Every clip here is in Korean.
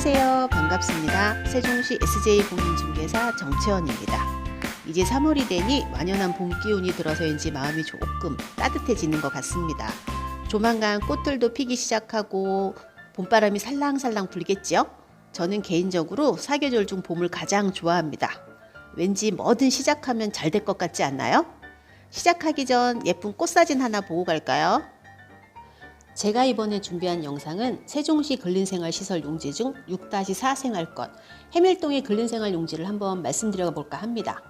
안녕하세요. 반갑습니다. 세종시 SJ 공인중개사 정채원입니다. 이제 3월이 되니 완연한 봄 기운이 들어서인지 마음이 조금 따뜻해지는 것 같습니다. 조만간 꽃들도 피기 시작하고 봄바람이 살랑살랑 불겠죠? 저는 개인적으로 사계절 중 봄을 가장 좋아합니다. 왠지 뭐든 시작하면 잘 될 것 같지 않나요? 시작하기 전 예쁜 꽃사진 하나 보고 갈까요? 제가 이번에 준비한 영상은 세종시 근린생활시설 용지 중 6-4 생활권 해밀동의 근린생활 용지를 한번 말씀드려 볼까 합니다.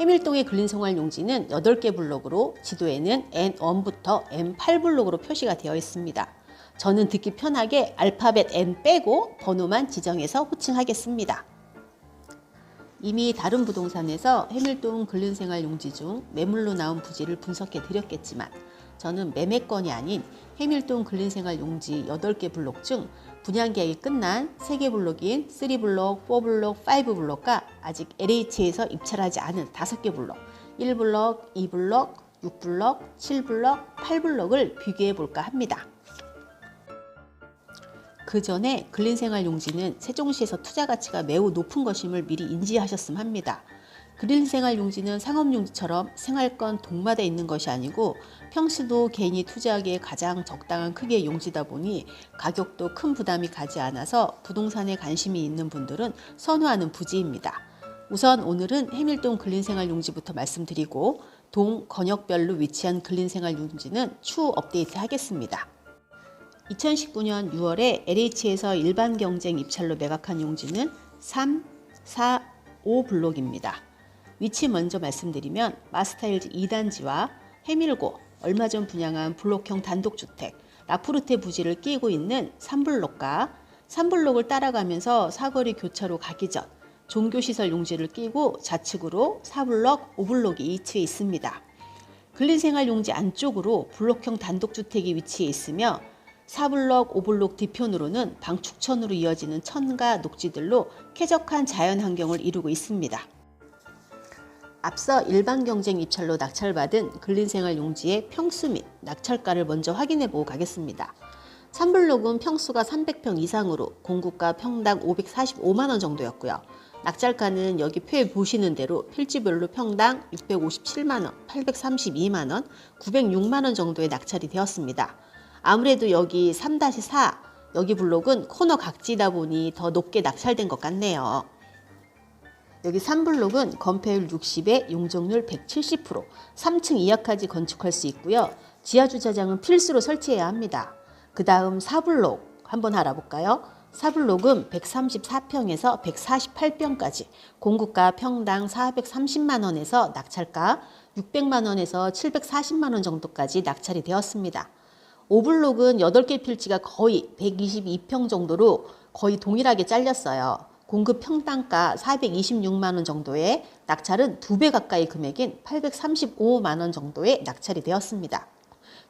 해밀동의 근린생활 용지는 8개 블록으로 지도에는 N1부터 N8 블록으로 표시가 되어 있습니다. 저는 듣기 편하게 알파벳 N 빼고 번호만 지정해서 호칭하겠습니다. 이미 다른 부동산에서 해밀동 근린생활 용지 중 매물로 나온 부지를 분석해 드렸겠지만 저는 매매건이 아닌 해밀동 근린생활 용지 8개 블록 중 분양 계약이 끝난 3개 블록인 3블록, 4블록, 5블록과 아직 LH에서 입찰하지 않은 5개 블록 1블록, 2블록, 6블록, 7블록, 8블록을 비교해 볼까 합니다. 그 전에 근린생활 용지는 세종시에서 투자 가치가 매우 높은 것임을 미리 인지하셨음 합니다. 근린생활 용지는 상업용지처럼 생활권 동마다 있는 것이 아니고 평수도 개인이 투자하기에 가장 적당한 크기의 용지다 보니 가격도 큰 부담이 가지 않아서 부동산에 관심이 있는 분들은 선호하는 부지입니다. 우선 오늘은 해밀동 근린생활 용지부터 말씀드리고 동 건역별로 위치한 근린생활 용지는 추후 업데이트 하겠습니다. 2019년 6월에 LH에서 일반 경쟁 입찰로 매각한 용지는 3, 4, 5 블록입니다. 위치 먼저 말씀드리면 마스타일즈 2단지와 해밀고 얼마 전 분양한 블록형 단독주택 라푸르테 부지를 끼고 있는 3블록과 3블록을 따라가면서 사거리 교차로 가기 전 종교시설 용지를 끼고 좌측으로 4블록, 5블록이 위치해 있습니다. 근린생활 용지 안쪽으로 블록형 단독주택이 위치해 있으며 4블록, 5블록 뒤편으로는 방축천으로 이어지는 천과 녹지들로 쾌적한 자연 환경을 이루고 있습니다. 앞서 일반 경쟁 입찰로 낙찰받은 근린생활 용지의 평수 및 낙찰가를 먼저 확인해 보고 가겠습니다. 3블록은 평수가 300평 이상으로 공구가 평당 545만 원 정도였고요. 낙찰가는 여기 표에 보시는 대로 필지별로 평당 657만 원, 832만 원, 906만 원 정도의 낙찰이 되었습니다. 아무래도 여기 3-4 여기 블록은 코너 각지다 보니 더 높게 낙찰된 것 같네요. 여기 3블록은 건폐율 60에 용적률 170%, 3층 이하까지 건축할 수 있고요. 지하 주차장은 필수로 설치해야 합니다. 그 다음 4블록 한번 알아볼까요? 4블록은 134평에서 148평까지 공구가 평당 430만 원에서 낙찰가 600만 원에서 740만 원 정도까지 낙찰이 되었습니다. 5블록은 8개 필지가 거의 122평 정도로 거의 동일하게 잘렸어요. 공급 평당가 426만 원 정도의 낙찰은 두 배 가까이 금액인 835만 원 정도의 낙찰이 되었습니다.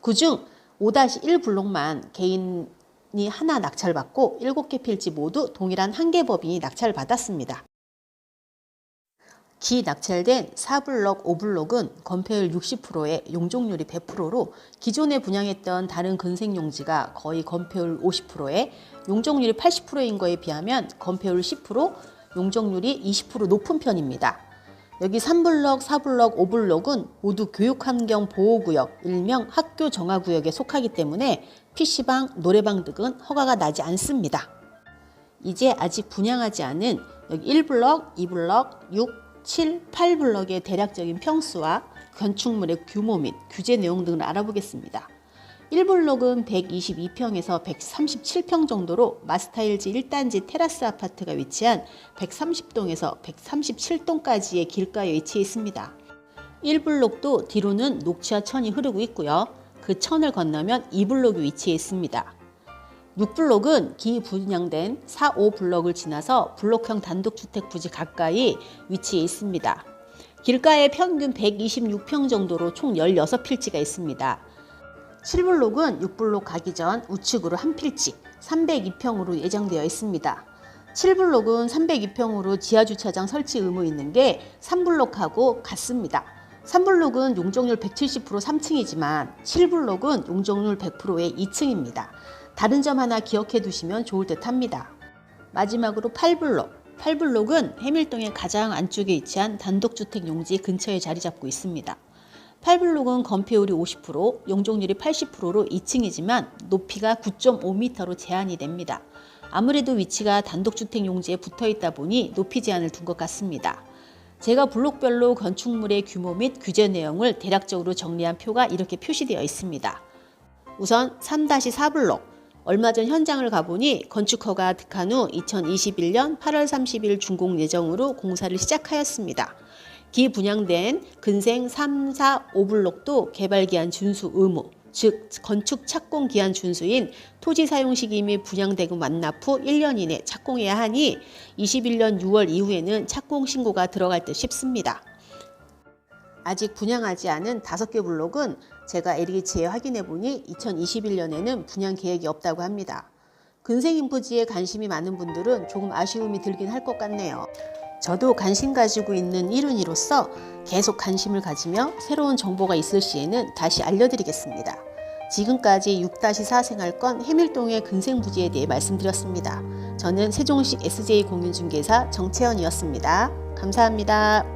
그중 5-1 블록만 개인이 하나 낙찰받고 7개 필지 모두 동일한 한 개 법인이 낙찰받았습니다. 기 낙찰된 4블록, 5블록은 건폐율 60%에 용적률이 100%로 기존에 분양했던 다른 근생용지가 거의 건폐율 50%에 용적률이 80%인 거에 비하면 건폐율 10%, 용적률이 20% 높은 편입니다. 여기 3블록, 4블록, 5블록은 모두 교육환경 보호구역, 일명 학교 정화구역에 속하기 때문에 PC방, 노래방 등은 허가가 나지 않습니다. 이제 아직 분양하지 않은 여기 1블록, 2블록, 6, 7, 8블럭의 대략적인 평수와 건축물의 규모 및 규제 내용 등을 알아보겠습니다. 1블록은 122평에서 137평 정도로 마스타일즈 1단지 테라스 아파트가 위치한 130동에서 137동까지의 길가에 위치해 있습니다. 1블록도 뒤로는 녹지와 천이 흐르고 있고요. 그 천을 건너면 2블록이 위치해 있습니다. 6블록은 기분양된 4, 5블록을 지나서 블록형 단독주택 부지 가까이 위치해 있습니다. 길가에 평균 126평 정도로 총 16필지가 있습니다. 7블록은 6블록 가기 전 우측으로 한 필지 302평으로 예정되어 있습니다. 7블록은 302평으로 지하주차장 설치 의무 있는 게 3블록하고 같습니다. 3블록은 용적률 170% 3층이지만 7블록은 용적률 100%의 2층입니다. 다른 점 하나 기억해 두시면 좋을 듯 합니다. 마지막으로 8블록. 8블록은 해밀동의 가장 안쪽에 위치한 단독주택 용지 근처에 자리 잡고 있습니다. 8블록은 건폐율이 50%, 용적률이 80%로 2층이지만 높이가 9.5m로 제한이 됩니다. 아무래도 위치가 단독주택 용지에 붙어 있다 보니 높이 제한을 둔 것 같습니다. 제가 블록별로 건축물의 규모 및 규제 내용을 대략적으로 정리한 표가 이렇게 표시되어 있습니다. 우선 3-4블록. 얼마 전 현장을 가보니 건축허가 득한 후 2021년 8월 30일 준공 예정으로 공사를 시작하였습니다. 기분양된 근생 3, 4, 5블록도 개발기한 준수 의무, 즉 건축 착공 기한 준수인 토지 사용 시기 및 분양대금 완납 후 1년 이내 착공해야 하니 21년 6월 이후에는 착공 신고가 들어갈 듯 싶습니다. 아직 분양하지 않은 5개 블록은 제가 LH에 확인해 보니 2021년에는 분양 계획이 없다고 합니다. 근생 인프지에 관심이 많은 분들은 조금 아쉬움이 들긴 할 것 같네요. 저도 관심 가지고 있는 일운이로서 계속 관심을 가지며 새로운 정보가 있을 시에는 다시 알려드리겠습니다. 지금까지 6-4 생활권 해밀동의 근생 부지에 대해 말씀드렸습니다. 저는 세종시 SJ 공인중개사 정채연이었습니다. 감사합니다.